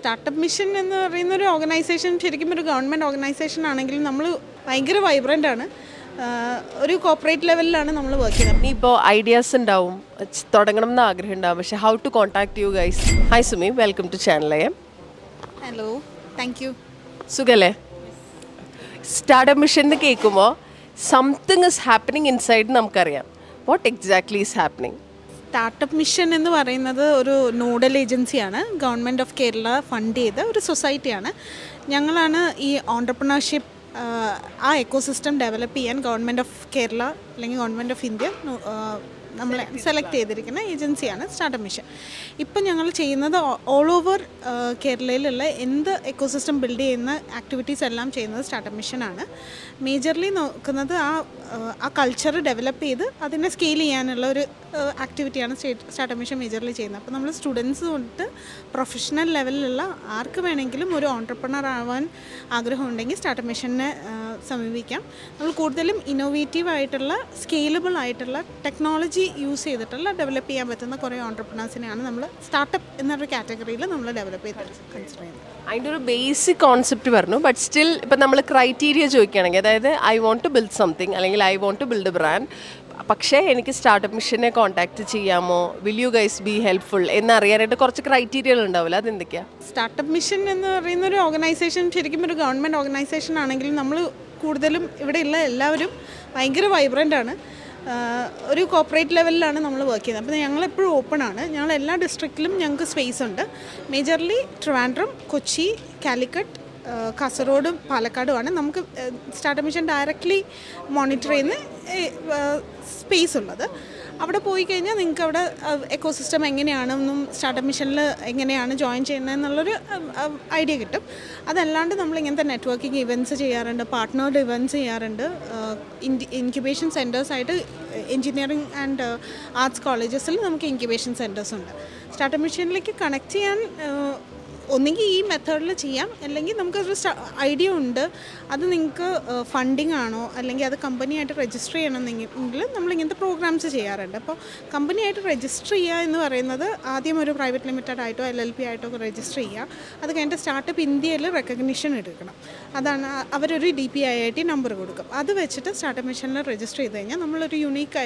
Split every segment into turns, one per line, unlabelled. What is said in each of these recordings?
Startup mission എന്ന് പറയുന്ന ഒരു ഓർഗനൈസേഷൻ ശരിക്കും ഒരു ഗവൺമെന്റ് ഓർഗനൈസേഷൻ ആണെങ്കിലും നമ്മൾ ഭയങ്കര വൈബ്രന്റ് ആണ്. ഒരു കോപ്പറേറ്റ് ലെവലിലാണ് നമ്മൾ വർക്ക് ചെയ്യുന്നത്.
ഇപ്പോൾ ഐഡിയാസ് ഉണ്ടാവും തുടങ്ങണം എന്ന് ആഗ്രഹം ഉണ്ടാവും. പക്ഷേ how to contact you guys hi Sumi welcome to channel M
hello thank you
സുഖല്ലേ? സ്റ്റാർട്ടപ്പ് മിഷൻ എന്ന് കേൾക്കുമ്പോൾ സംതിങ് ഇസ് ഹാപ്പനിങ് ഇൻസൈഡ് നമുക്കറിയാം. What exactly is happening
startup mission എന്ന് പറയുന്നത് ഒരു നോഡൽ ഏജൻസിയാണ്. ഗവൺമെന്റ് ഓഫ് കേരള ഫണ്ട് ചെയ്ത ഒരു സൊസൈറ്റിയാണ്. ഞങ്ങളാണ് ഈ ഓണ്ടർപ്രണർഷിപ്പ് ആ എക്കോസിസ്റ്റം ഡെവലപ്പ് ചെയ്യാൻ ഗവൺമെന്റ് ഓഫ് കേരള അല്ലെങ്കിൽ ഗവൺമെന്റ് ഓഫ് ഇന്ത്യ നമ്മളെ സെലക്ട് ചെയ്തിരിക്കുന്ന ഏജൻസിയാണ് സ്റ്റാർട്ടപ്പ് മിഷൻ. ഇപ്പം ഞങ്ങൾ ചെയ്യുന്നത് ഓൾ ഓവർ കേരളയിലുള്ള എന്ത് എക്കോസിസ്റ്റം ബിൽഡ് ചെയ്യുന്ന ആക്ടിവിറ്റീസ് എല്ലാം ചെയ്യുന്നത് സ്റ്റാർട്ടപ്പ് മിഷനാണ് മേജർലി നോക്കുന്നത് ആ ആ കൾച്ചർ ഡെവലപ്പ് ചെയ്ത് അതിനെ സ്കെയിൽ ചെയ്യാനുള്ള ഒരു ആക്ടിവിറ്റിയാണ് സ്റ്റേറ്റ് സ്റ്റാർട്ടപ്പ് മിഷൻ മേജർലി ചെയ്യുന്നത്. അപ്പോൾ നമ്മൾ സ്റ്റുഡൻസ് തൊട്ട് പ്രൊഫഷണൽ ലെവലിലുള്ള ആർക്ക് വേണമെങ്കിലും ഒരു ഓൺടർപ്രണർ ആവാൻ ആഗ്രഹമുണ്ടെങ്കിൽ സ്റ്റാർട്ടപ്പ് മിഷനെ സമീപിക്കാം. നമ്മൾ കൂടുതലും ഇന്നോവേറ്റീവ് ആയിട്ടുള്ള സ്കെയിലബിൾ ആയിട്ടുള്ള ടെക്നോളജി യൂസ് ചെയ്തിട്ടുള്ള ഡെവലപ്പ് ചെയ്യാൻ പറ്റുന്ന കുറേ ഓൺടർപ്രണേഴ്സിനെയാണ് നമ്മൾ സ്റ്റാർട്ടപ്പ് എന്നൊരു കാറ്റഗറിയിൽ നമ്മൾ ഡെവലപ്പ് ചെയ്ത് കൺസിഡർ ചെയ്യുന്നത്.
അതിന്റെ ഒരു ബേസിക് കോൺസെപ്റ്റ് പറഞ്ഞു ബട്ട് സ്റ്റിൽ ഇപ്പം നമ്മൾ ക്രൈറ്റീരിയ ചോദിക്കുകയാണെങ്കിൽ അതായത് I want to build something അല്ലെങ്കിൽ I want to build a brand പക്ഷേ എനിക്ക് സ്റ്റാർട്ടപ്പ് മിഷനെ കോൺടാക്ട് ചെയ്യാമോ? Will you guys be helpful എന്നറിയാനായിട്ട് കുറച്ച് ക്രൈറ്റീരിയകൾ ഉണ്ടാവില്ല? അതെന്തൊക്കെയാണ്
സ്റ്റാർട്ടപ്പ് മിഷൻ എന്ന് പറയുന്ന ഒരു ഓർഗനൈസേഷൻ ശരിക്കും ഒരു ഗവൺമെന്റ് ഓർഗനൈസേഷൻ ആണെങ്കിലും നമ്മൾ കൂടുതലും ഇവിടെയുള്ള എല്ലാവരും ഭയങ്കര വൈബ്രന്റ് ആണ്. ഒരു കോപ്പറേറ്റ് ലെവലിലാണ് നമ്മൾ വർക്ക് ചെയ്യുന്നത്. അപ്പോൾ ഞങ്ങളെപ്പോഴും ഓപ്പൺ ആണ്. ഞങ്ങൾ എല്ലാ ഡിസ്ട്രിക്റ്റിലും ഞങ്ങൾക്ക് സ്പേസ് ഉണ്ട്. മേജർലി ട്രിവാൻഡ്രം കൊച്ചി കാലിക്കറ്റ് കാസർഗോഡും പാലക്കാടുമാണ്. നമുക്ക് സ്റ്റാർട്ടപ്പ് മിഷൻ ഡയറക്റ്റ്ലി മോണിറ്റർ ചെയ്യുന്ന സ്പേസ് ഉള്ളത്. അവിടെ പോയി കഴിഞ്ഞാൽ നിങ്ങൾക്ക് അവിടെ എക്കോസിസ്റ്റം എങ്ങനെയാണെന്നും സ്റ്റാർട്ടപ്പ് മിഷനിൽ എങ്ങനെയാണ് ജോയിൻ ചെയ്യുന്നത് എന്നുള്ളൊരു ഐഡിയ കിട്ടും. അതല്ലാണ്ട് നമ്മൾ ഇങ്ങനത്തെ നെറ്റ്വർക്കിംഗ് ഇവന്റ്സ് ചെയ്യാറുണ്ട് പാർട്ട്നേർഡ് ഇവന്റ്സ് ചെയ്യാറുണ്ട്. ഇൻക്യുബേഷൻ സെന്റേഴ്സായിട്ട് എഞ്ചിനീയറിംഗ് ആൻഡ് ആർട്സ് കോളേജസിൽ നമുക്ക് ഇൻക്യുബേഷൻ സെന്റേഴ്സ് ഉണ്ട്. സ്റ്റാർട്ടപ്പ് മിഷനിലേക്ക് കണക്ട് ചെയ്യാൻ ആഹ്, ഒന്നുകിൽ ഈ മെത്തേഡിൽ ചെയ്യാം. അല്ലെങ്കിൽ നമുക്കൊരു ഐഡിയ ഉണ്ട്. അത് നിങ്ങൾക്ക് ഫണ്ടിങ് ആണോ? അല്ലെങ്കിൽ അത് കമ്പനിയായിട്ട് രജിസ്റ്റർ ചെയ്യണമെന്നെങ്കിൽ നമ്മളിങ്ങനത്തെ പ്രോഗ്രാംസ് ചെയ്യാറുണ്ട്. അപ്പോൾ കമ്പനിയായിട്ട് രജിസ്റ്റർ ചെയ്യുക എന്ന് പറയുന്നത് ആദ്യം ഒരു പ്രൈവറ്റ് ലിമിറ്റഡ് ആയിട്ടോ എൽ എൽ പി ആയിട്ടോ ഒക്കെ രജിസ്റ്റർ ചെയ്യുക. അത് കഴിഞ്ഞിട്ട് സ്റ്റാർട്ടപ്പ് ഇന്ത്യയിൽ റെക്കഗ്നിഷൻ എടുക്കണം. അതാണ് അവരൊരു D P I I T number കൊടുക്കും. അത് വെച്ചിട്ട് സ്റ്റാർട്ടപ്പ് മിഷനിൽ രജിസ്റ്റർ ചെയ്ത് കഴിഞ്ഞാൽ നമ്മളൊരു യുണീക്ക്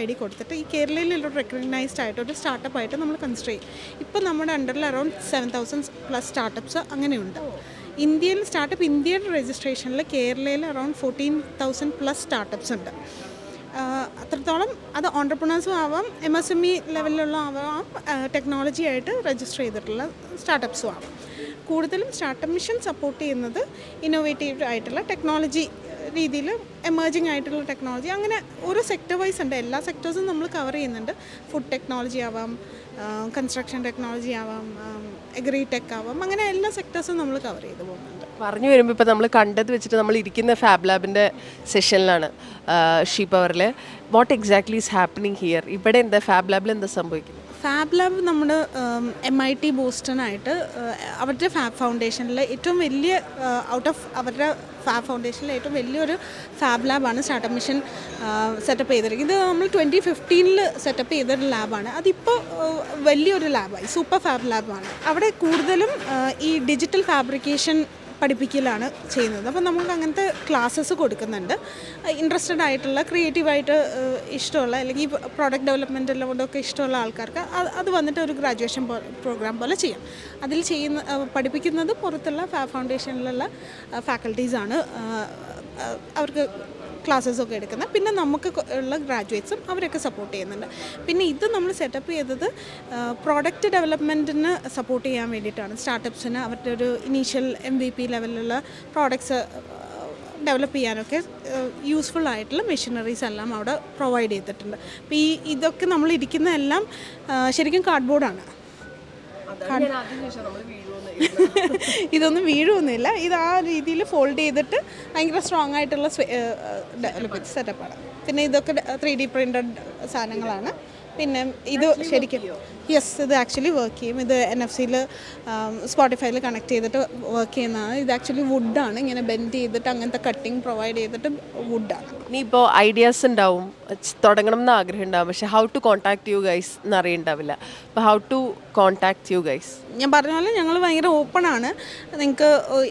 ഐ ഡി കൊടുത്തിട്ട് ഈ കേരളയിലുള്ള റെക്കഗ്നൈസ്ഡ് ആയിട്ടൊരു സ്റ്റാർട്ടപ്പ് ആയിട്ട് നമ്മൾ കൺസിഡർ ചെയ്യും. ഇപ്പോൾ നമ്മുടെ അണ്ടറിൽ around seven thousand plus startups അങ്ങനെയുണ്ട്. ഇന്ത്യയിൽ സ്റ്റാർട്ടപ്പ് ഇന്ത്യയുടെ രജിസ്ട്രേഷനിൽ കേരളയിൽ around fourteen thousand plus startups ഉണ്ട്. അത്രത്തോളം അത് ഓണ്ടർപ്രണേഴ്സും ആവാം എം എസ് എം ഇ ലെവലിലുള്ള ആവാം ടെക്നോളജി ആയിട്ട് രജിസ്റ്റർ ചെയ്തിട്ടുള്ള സ്റ്റാർട്ടപ്സും ആവാം. കൂടുതലും സ്റ്റാർട്ടപ്പ് മിഷൻ സപ്പോർട്ട് ചെയ്യുന്നത് ഇന്നോവേറ്റീവ് ആയിട്ടുള്ള ടെക്നോളജി രീതിയിൽ എമേർജിങ് ആയിട്ടുള്ള ടെക്നോളജി അങ്ങനെ ഓരോ സെക്ടർ വൈസ് ഉണ്ട്. എല്ലാ സെക്ടേഴ്സും നമ്മൾ കവർ ചെയ്യുന്നുണ്ട്. ഫുഡ് ടെക്നോളജി ആവാം കൺസ്ട്രക്ഷൻ ടെക്നോളജി ആവാം എഗ്രി ടെക് ആവാം. അങ്ങനെ എല്ലാ സെക്ടേഴ്സും നമ്മൾ കവർ ചെയ്ത് പോകുന്നുണ്ട്.
പറഞ്ഞു വരുമ്പോൾ ഇപ്പോൾ നമ്മൾ കണ്ടത് വെച്ചിട്ട് നമ്മൾ ഇരിക്കുന്ന ഫാബ് ലാബിന്റെ സെഷനിലാണ് ഷീ പവറിൽ what exactly is happening here ഇവിടെ എന്താ ഫാബ് ലാബിൽ എന്താ സംഭവിക്കുന്നത്?
ഫാബ് ലാബ് നമ്മുടെ എം ഐ ടി ബോസ്റ്റണായിട്ട് അവരുടെ ഫാബ് ഫൗണ്ടേഷനിൽ ഏറ്റവും വലിയ ഔട്ട് ഓഫ് അവരുടെ ഫാബ് ഫൗണ്ടേഷനിലെ ഏറ്റവും വലിയൊരു ഫാബ് ലാബാണ് സ്റ്റാർട്ടപ്പ് മിഷൻ സെറ്റപ്പ് ചെയ്തിരിക്കുന്നത്. ഇത് നമ്മൾ ട്വന്റി ഫിഫ്റ്റീനിൽ സെറ്റപ്പ് ചെയ്തൊരു ലാബാണ് അതിപ്പോൾ വലിയൊരു ലാബായി സൂപ്പർ ഫാബ് ലാബാണ് അവിടെ കൂടുതലും ഈ ഡിജിറ്റൽ ഫാബ്രിക്കേഷൻ പഠിപ്പിക്കലാണ് ചെയ്യുന്നത്. അപ്പോൾ നമുക്ക് അങ്ങനത്തെ ക്ലാസ്സസ് കൊടുക്കുന്നുണ്ട്. ഇൻട്രസ്റ്റഡ് ആയിട്ടുള്ള ക്രിയേറ്റീവായിട്ട് ഇഷ്ടമുള്ള അല്ലെങ്കിൽ പ്രോഡക്റ്റ് ഡെവലപ്മെന്റ് എല്ലാം കൊണ്ടൊക്കെ ഇഷ്ടമുള്ള ആൾക്കാർക്ക് അത് വന്നിട്ട് ഒരു ഗ്രാജുവേഷൻ പ്രോഗ്രാം പോലെ ചെയ്യാം. അതിൽ ചെയ്യുന്ന പഠിപ്പിക്കുന്നത് പുറത്തുള്ള ഫൗണ്ടേഷനിലുള്ള ഫാക്കൽറ്റീസാണ് അവർക്ക് ക്ലാസ്സസ് ഒക്കെ എടുക്കുന്നത്. പിന്നെ നമുക്ക് ഉള്ള ഗ്രാജുവേറ്റ്സും അവരൊക്കെ സപ്പോർട്ട് ചെയ്യുന്നുണ്ട്. പിന്നെ ഇത് നമ്മൾ സെറ്റപ്പ് ചെയ്തത് പ്രോഡക്റ്റ് ഡെവലപ്മെന്റിന് സപ്പോർട്ട് ചെയ്യാൻ വേണ്ടിയിട്ടാണ്. സ്റ്റാർട്ടപ്സിന് അവരുടെ ഒരു ഇനീഷ്യൽ എം വി പി ലെവലിലുള്ള പ്രോഡക്ട്സ് ഡെവലപ്പ് ചെയ്യാനൊക്കെ യൂസ്ഫുൾ ആയിട്ടുള്ള മെഷീനറീസ് എല്ലാം അവിടെ പ്രൊവൈഡ് ചെയ്തിട്ടുണ്ട്. അപ്പോൾ ഈ ഇതൊക്കെ നമ്മൾ ഇരിക്കുന്നതെല്ലാം ശരിക്കും കാർഡ്ബോർഡാണ് ഇതൊന്നും വീഴുമൊന്നുമില്ല ഇത് ആ രീതിയിൽ ഫോൾഡ് ചെയ്തിട്ട് ഭയങ്കര സ്ട്രോങ് ആയിട്ടുള്ള ഡെവലപ്പ് സെറ്റപ്പാണ് പിന്നെ ഇതൊക്കെ ത്രീ ഡി പ്രിന്റഡ് സാധനങ്ങളാണ്. പിന്നെ ഇത് ശരിക്കും യെസ് ഇത് ആക്ച്വലി വർക്ക് ചെയ്യും. ഇത് എൻ എഫ് സിയിൽ സ്പോട്ടിഫൈയിൽ കണക്ട് ചെയ്തിട്ട് വർക്ക് ചെയ്യുന്നതാണ്. ഇത് ആക്ച്വലി വുഡാണ് ഇങ്ങനെ ബെൻഡ് ചെയ്തിട്ട് അങ്ങനത്തെ കട്ടിങ് പ്രൊവൈഡ് ചെയ്തിട്ട് വുഡാണ്
ഇനിയിപ്പോൾ ഐഡിയാസ് ഉണ്ടാവും. തുടങ്ങണം എന്ന് ആഗ്രഹം ഉണ്ടാവും. പക്ഷെ how to contact you guys എന്ന് അറിയണ്ടാവില്ല. അപ്പോൾ how to contact you guys
ഞാൻ പറഞ്ഞ പോലെ ഞങ്ങൾ ഭയങ്കര ഓപ്പൺ ആണ്. നിങ്ങൾക്ക്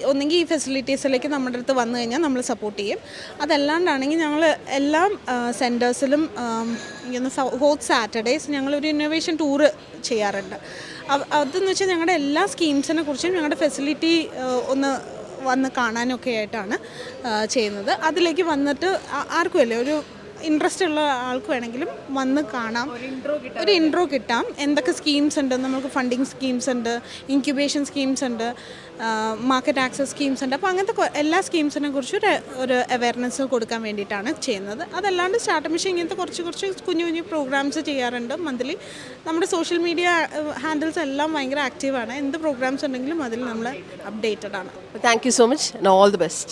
ഒന്നെങ്കിൽ ഈ ഫെസിലിറ്റീസിലേക്ക് നമ്മുടെ അടുത്ത് വന്നു കഴിഞ്ഞാൽ നമ്മൾ സപ്പോർട്ട് ചെയ്യും. അതല്ലാണ്ടാണെങ്കിൽ ഞങ്ങൾ എല്ലാ സെന്റേഴ്സിലും ഹോത്ത് സാറ്റർഡേയ്സ് ഞങ്ങളൊരു ഇന്നോവേഷൻ ടൂറ് ചെയ്യാറുണ്ട്. അതെന്ന് വെച്ചാൽ ഞങ്ങളുടെ എല്ലാ സ്കീംസിനെ കുറിച്ചും ഞങ്ങളുടെ ഫെസിലിറ്റി ഒന്ന് വന്ന് കാണാനൊക്കെ ആയിട്ടാണ് ചെയ്യുന്നത്. അതിലേക്ക് വന്നിട്ട് ആർക്കുമല്ലേ? ഒരു ഇൻട്രസ്റ്റ് ഉള്ള ആൾക്ക് വേണമെങ്കിലും വന്ന് കാണാം. ഒരു ഇൻട്രോ കിട്ടാം. എന്തൊക്കെ സ്കീംസ് ഉണ്ട്? നമുക്ക് ഫണ്ടിങ് സ്കീംസ് ഉണ്ട് ഇൻക്യുബേഷൻ സ്കീംസ് ഉണ്ട് മാർക്കറ്റ് ആക്സസ് സ്കീംസ് ഉണ്ട്. അപ്പോൾ അങ്ങനത്തെ എല്ലാ സ്കീംസിനെ കുറിച്ച് ഒരു ഒരു അവയർനെസ് കൊടുക്കാൻ വേണ്ടിയിട്ടാണ് ചെയ്യുന്നത്. അതല്ലാണ്ട് സ്റ്റാർട്ട് മിഷൻ ഇങ്ങനത്തെ കുറച്ച് കുറച്ച് കുഞ്ഞു കുഞ്ഞു പ്രോഗ്രാംസ് ചെയ്യാറുണ്ട് മന്ത്ലി നമ്മുടെ സോഷ്യൽ മീഡിയ ഹാൻഡിൽസ് എല്ലാം ഭയങ്കര ആക്റ്റീവാണ് എന്ത് പ്രോഗ്രാംസ് ഉണ്ടെങ്കിലും അതിൽ നമ്മൾ അപ്ഡേറ്റഡ് ആണ്.
Thank you so much and all the best